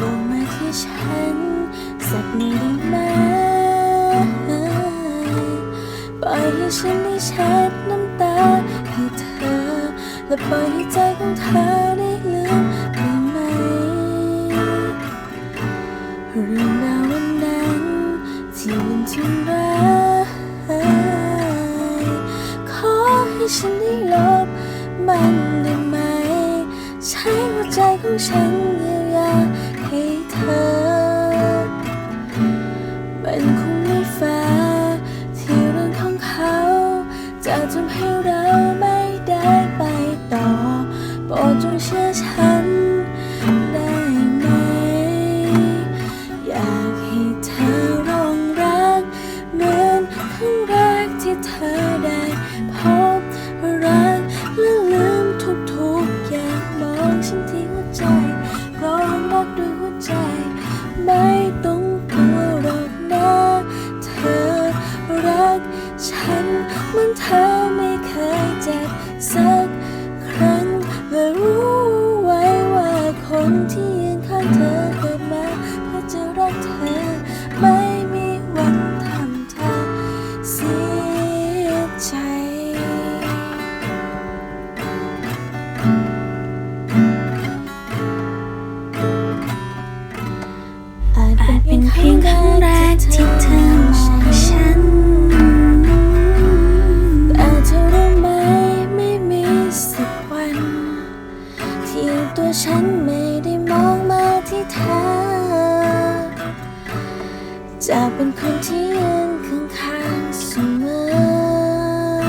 มองมาที่ฉัน สักนิดได้ไหมปล่อยให้ฉันได้เช็ดน้ำตาให้เธอ และปล่อยให้ใจของเธอได้ลืมได้ไหมเรื่องราววันนั้นที่มันทำร้ายขอให้ฉันได้ลบมันได้ไหม ใช้หัวใจของฉันเยียวยา ให้ เจ็บสักครั้งและรู้ไว้ว่าคนที่ยืนข้างเธอเกิดมาเพื่อจะรักเธอ ไม่มีวันทำเธอเสียใจ อาจเป็นเพียงครั้งแรกที่เธอ ที่ตัวฉันไม่ได้มองมาที่เธอจะเป็นคนที่ยืนข้างๆเสมอ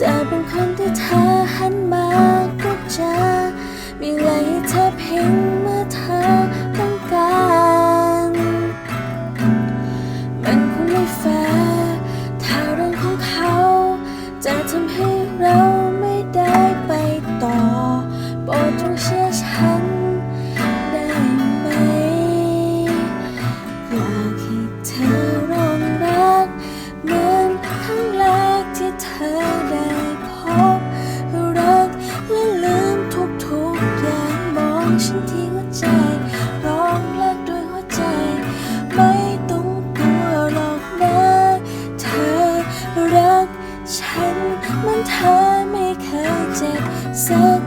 จะเป็นคนที่เธอหันมาก็เจอมี ฉันที่ร้องรักด้วยหัวใจ ไม่ต้องกลัวหรอกนะ เธอรักฉันมันเธอไม่เคยเจ็บสัก